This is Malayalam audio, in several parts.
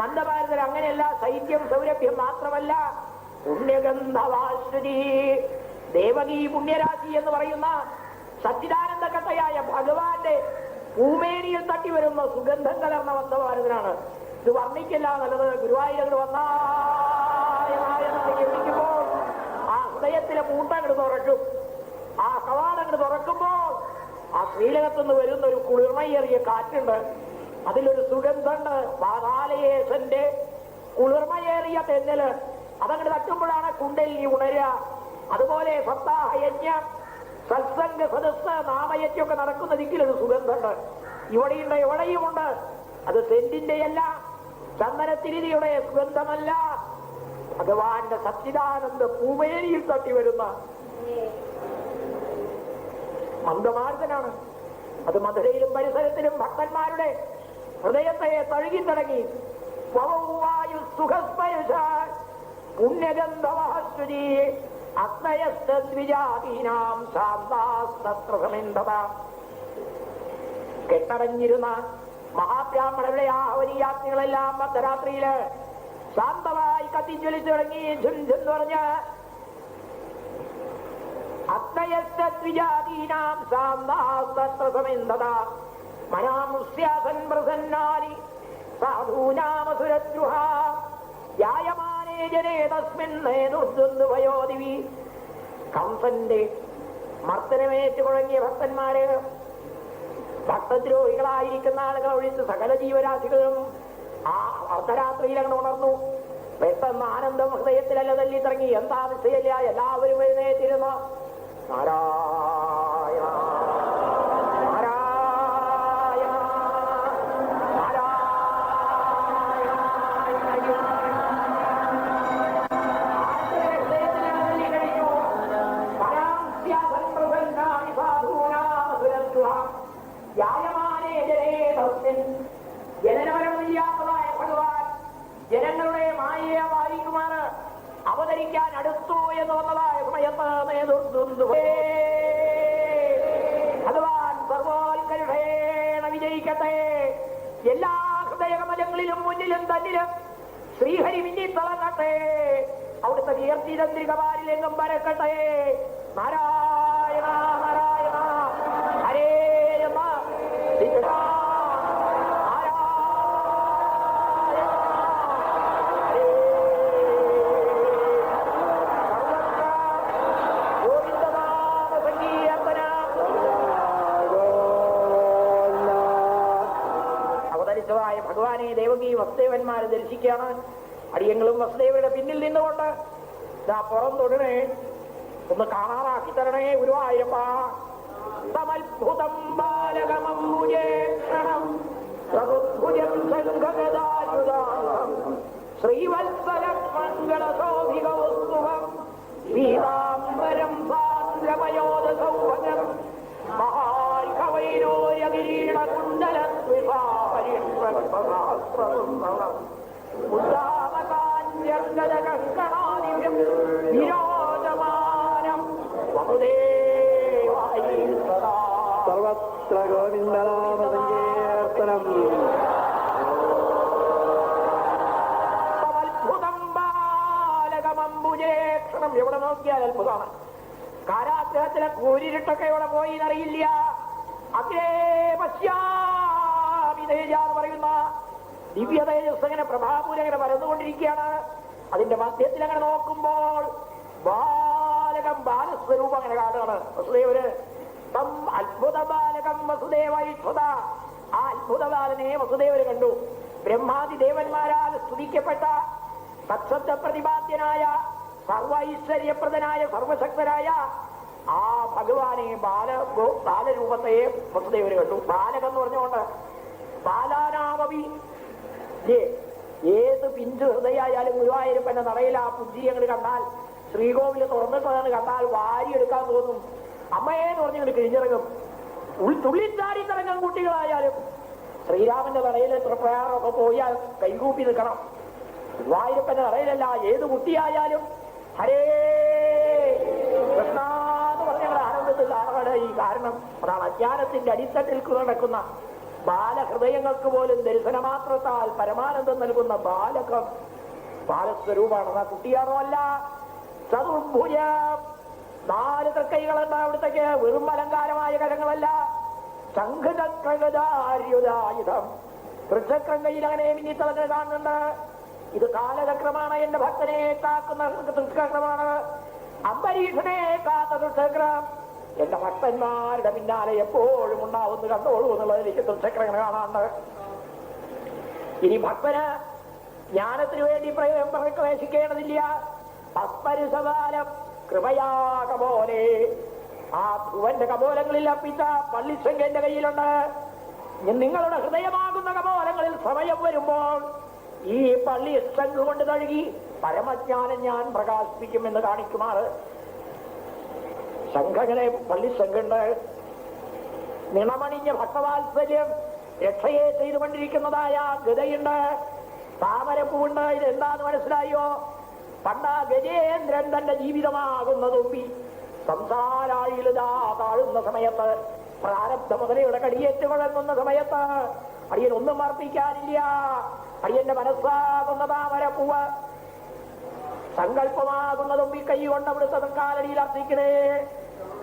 മന്ദഭാരതർ അങ്ങനെയല്ല ശൈത്യം സൗരഭ്യം മാത്രമല്ല. പുണ്യഗന്ധവാശ്വതി ദേവകി പുണ്യരാശി എന്ന് പറയുന്ന സച്ചിദാനന്ദ കട്ടയായ ഭഗവാന്റെ ഭൂമേനിയിൽ തട്ടി വരുന്ന സുഗന്ധം കലർന്ന മന്ദഭാരതനാണ്. ഇത് വർണിക്കില്ല നല്ലത് ഗുരുവായൂരങ്ങൾ വന്നാകുമ്പോൾ ആ ഹൃദയത്തിലെ മൂട്ടങ്ങൾ തുറക്കും. ആ കവാടങ്ങൾ തുറക്കുമ്പോൾ ആ ശ്രീലകത്തുനിന്ന് വരുന്ന ഒരു കുളിർമയേറിയ കാറ്റുണ്ട്. അതിലൊരു സുഗന്ധമുണ്ട്. പാതാലയേശന്റെ കുളിർമയേറിയ തെന്നൽ. അതങ്ങോട്ട് തട്ടുമ്പോഴാണ് കുണ്ടലിനി ഉണരുക. അതുപോലെ സപ്താഹയജ്ഞം സത്സംഗ സദസ് നാമയജ്ഞമൊക്കെ നടക്കുന്ന ദിക്കിലൊരു സുഗന്ധമുണ്ട്. ഇവിടെയുണ്ട് എവിടെയുമുണ്ട് അത് സെന്റിന്റെയല്ല ചന്ദനത്തിരിയുടെ സുഗന്ധമല്ല. ഭഗവാന്റെ സച്ചിദാനന്ദ പൂമേനിയിൽ തട്ടി വരുന്ന മന്ദമാർഗനാണ് അത് മധുരയിലും പരിസരത്തിലും ഭക്തന്മാരുടെ ഹൃദയത്തെ തഴുകി തടങ്ങി കെട്ടടഞ്ഞിരുന്ന മഹാബ്രാഹ്മണരുടെ ആ ഹവനിയാത്രികളെല്ലാം മധ്യരാത്രിയിൽ ശാന്തമായി കത്തിജ്വലിച്ചു തുടങ്ങി. ഝുൻ പറഞ്ഞ് അഗ്നയസ്തദ്വിജാതീനാം ശാന്താസ്തത്രസമിന്ധത. ജനേ തസ്മിൻ നേതൃത്വയോ ദിവി കംസന്റെ മർദ്ദനമേറ്റ് കുഴങ്ങിയ ഭക്തന്മാരെ ഭക്തദ്രോഹികളായിരിക്കുന്ന ആളുകൾ ഒഴിച്ച് സകല ജീവരാശികളും ആ അർദ്ധരാത്രിയിൽ അങ്ങനെ ഉണർന്നു. പെട്ടെന്ന് ആനന്ദം ഹൃദയത്തിലല്ല തല്ലി തുടങ്ങി എന്താ വിഷയമില്ല? എല്ലാവരും എഴുന്നേറ്റിരുന്നു. അവതരിക്കാൻ അടുത്തു എന്ന് വന്നതായ ഭഗവാൻ സർവോൽക്കരുടേണ വിജയിക്കട്ടെ. എല്ലാ ഹൃദയകമലങ്ങളിലും മുന്നിലും തന്നിലും ശ്രീഹരി മിന്നി തളങ്ങട്ടെ അവിടുത്തെ കീർത്തി തന്ത്രികമാരിലെങ്ങും പരക്കട്ടെ നാരായണ നാരായണ അവതരിച്ചതായ ഭഗവാനെ ദേവകി വസുദേവന്മാരെ ദർശിക്കുകയാണ് അടിയങ്ങളും വസുദേവരുടെ പിന്നിൽ നിന്നുകൊണ്ട് ഇതാ പുറം തൊടണേ ഒന്ന് കാണാറാക്കി തരണേ ഗുരുവായൂരപ്പ. വസുദേവായി സദാ. സർവത്ര ഗോവിന്ദനാമ സങ്കീർത്തനം അത്ഭുതം ബാലകമംബുജേക്ഷണം എവിടെ നോക്കിയാൽ അത്ഭുതമാണ്. കാരാഗ്രഹത്തിലെ കൂരിരുട്ടൊക്കെ ഇവിടെ പോയി എന്നറിയില്ല. ദിവ്യ തേജസ് അങ്ങനെ പ്രഭാപൂരം അങ്ങനെ പരന്നുകൊണ്ടിരിക്കുകയാണ്. അതിന്റെ മധ്യത്തിൽ അങ്ങനെ നോക്കുമ്പോൾ ബാലകം ബാലസ്വരൂപം അങ്ങനെ കാണുകയാണ്. വസുദേവര് തം അത്ഭുത ബാലകം വസുദേവൈഷ്വത ആ അത്ഭുത ബാലനെ വസുദേവര് കണ്ടു. ബ്രഹ്മാതി ദേവന്മാരാൽ സ്തുതിക്കപ്പെട്ട സത്സബ്ദ പ്രതിപാദ്യനായ സർവൈശ്വര്യപ്രദനായ സർവശക്തനായ ആ ഭഗവാനെ ബാല ബാലരൂപത്തെ വസുദേവര് കണ്ടു. ബാലകം എന്ന് പറഞ്ഞുകൊണ്ട് ബാലാനാമവി ഇല്ലേ? ഏത് പിഞ്ചു ഹൃദയായാലും ഗുരുവായൂരപ്പന്റെ നടയിൽ ആ പുഞ്ചിരി അങ്ങോട്ട് കണ്ടാൽ ശ്രീകോവിൽ തുറന്നിട്ടതാണ് കണ്ടാൽ വാരി എടുക്കാൻ തോന്നും അമ്മയെ എന്ന് പറഞ്ഞ് കിഴിഞ്ഞിറങ്ങും തുള്ളിച്ചാടി തിറങ്ങും കുട്ടികളായാലും ശ്രീരാമന്റെ നടയിൽ എത്ര പ്രയാണമൊക്കെ പോയാൽ കൈകൂപ്പി നിൽക്കണം ഗുരുവായൂരപ്പന്റെ നടയിലല്ല ഏത് കുട്ടിയായാലും ഹരേ കൃഷ്ണ എന്ന് പറഞ്ഞ ഈ കാരണം അതാണ് അജ്ഞാനത്തിന്റെ അടിത്തട്ടിൽ നടക്കുന്ന ബാലഹൃദയങ്ങൾക്ക് പോലും ദർശനമാത്രത്താൽ പരമാനന്ദം നൽകുന്ന ബാലകം ബാലസ്വരൂപാണ്. ആ കുട്ടിയാണോ അല്ല? ചതുർഭുജ. നാല് തൃക്കൈകളുണ്ട് അവിടുത്തേക്ക് വെറും അലങ്കാരമായ കരങ്ങളല്ല. സംഘചക്രഗതാര്യുധായുധം തൃച്ചക്രം കയ്യിൽ അങ്ങനെ മിന്നിത്തളങ്ങൾ കാണുന്നുണ്ട്. ഇത് കാലചക്രമാണ് എന്റെ ഭക്തനെ കാക്കുന്ന തൃക്ഷക്രമാണ് അംബരീഷനെ കാത്ത തൃച്ചക്രം എന്റെ ഭക്തന്മാരുടെ പിന്നാലെ എപ്പോഴും ഉണ്ടാവുന്നു കണ്ടോളൂ എന്നുള്ളത് എനിക്ക് തൃച്ചക്രങ്ങൾ കാണാണ്ട്. ഇനി ഭക്തന് ജ്ഞാനത്തിനു വേണ്ടി പ്രവേശിക്കേണ്ടതില്ല. ക്ലേശിക്കേണ്ടതില്ല അസ്പരിസകാലം കൃപയാക ആ ധ്രുവന്റെ കപോലങ്ങളിൽ അപ്പിച്ച പള്ളിശങ്ക എന്റെ കയ്യിലുണ്ട്. നിങ്ങളുടെ ഹൃദയമാകുന്ന കപോലങ്ങളിൽ സമയം വരുമ്പോൾ ഈ പള്ളി കൊണ്ട് തഴുകി പരമജ്ഞാനം ഞാൻ പ്രകാശിപ്പിക്കുമെന്ന് കാണിക്കുമാറ്. ശംഖങ്ങനെ പള്ളി സംഘങ്ങൾ നിണമണിഞ്ഞ ഭക്തവാത്സല്യം രക്ഷയെ ചെയ്തുകൊണ്ടിരിക്കുന്നതായ ഗതയുണ്ട് താമരപ്പൂണ്ട് ഇത് എന്താന്ന് മനസ്സിലായോ? പണ്ട ഗജേന്ദ്രൻ തന്റെ ജീവിതമാകുന്നതും തുമ്പി സംസാരായിലുതാ താഴുന്ന സമയത്ത് പ്രാരബ്ധ മുതലയുടെ കടിയേറ്റ് കുഴങ്ങുന്ന സമയത്ത് അടിയൻ ഒന്നും അർപ്പിക്കാനില്ല. അടിയന്റെ മനസ്സാകുന്ന താമരപ്പൂവ് സങ്കല്പമാകുന്നതും ഈ കൈ കൊണ്ട് അവിടുത്തെ കാലടിയിൽ അർപ്പിക്കണേ.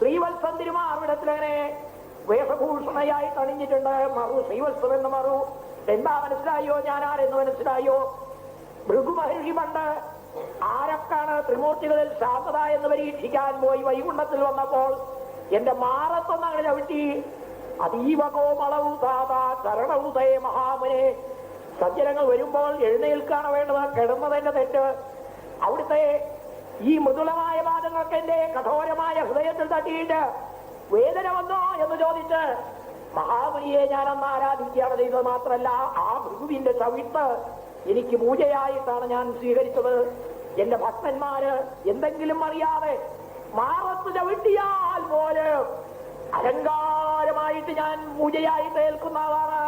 ശ്രീവത്സം തിരുമാറിടത്തിലങ്ങനെ വേഷഭൂഷണയായി തണിഞ്ഞിട്ടുണ്ട്. മറു ശ്രീവത്സം എന്ന് മറു. എന്താ മനസ്സിലായോ? ഞാൻ ആരെന്ന് മനസ്സിലായോ? ഭൃഗുമഹർഷി പണ്ട് ആരൊക്കാണ് ത്രിമൂർത്തികളിൽ ശാന്തത എന്ന് പരീക്ഷിക്കാൻ പോയി വൈകുണ്ഠത്തിൽ വന്നപ്പോൾ എന്റെ മാറത്തൊന്ന് അങ്ങനെ ചവിട്ടി. അതീവ കോമളവും സാധാ ചരണവുതേ മഹാമുനെ. സജ്ജനങ്ങൾ വരുമ്പോൾ എഴുന്നേൽക്കാണ് വേണ്ടത്. കിടന്നതിന്റെ തെറ്റ്. അവിടുത്തെ ഈ മൃദുളമായ പാദങ്ങൾക്ക് എന്റെ കഠോരമായ ഹൃദയത്തിൽ തട്ടിയിട്ട് വേദന വന്നോ എന്ന് ചോദിച്ച് മഹാമുനിയെ ഞാൻ അന്ന് ആരാധിക്കുകയാണ് ചെയ്തത് മാത്രമല്ല ആ ഭൃഗുവിന്റെ ചവിട്ട് എനിക്ക് പൂജയായിട്ടാണ് ഞാൻ സ്വീകരിച്ചത്. എന്റെ ഭക്തന്മാര് എന്തെങ്കിലും അറിയാതെ മാറത്ത് ചവിട്ടിയാൽ പോലെ അലങ്കാരമായിട്ട് ഞാൻ പൂജയായിട്ട് ഏൽക്കുന്ന ആളാണ്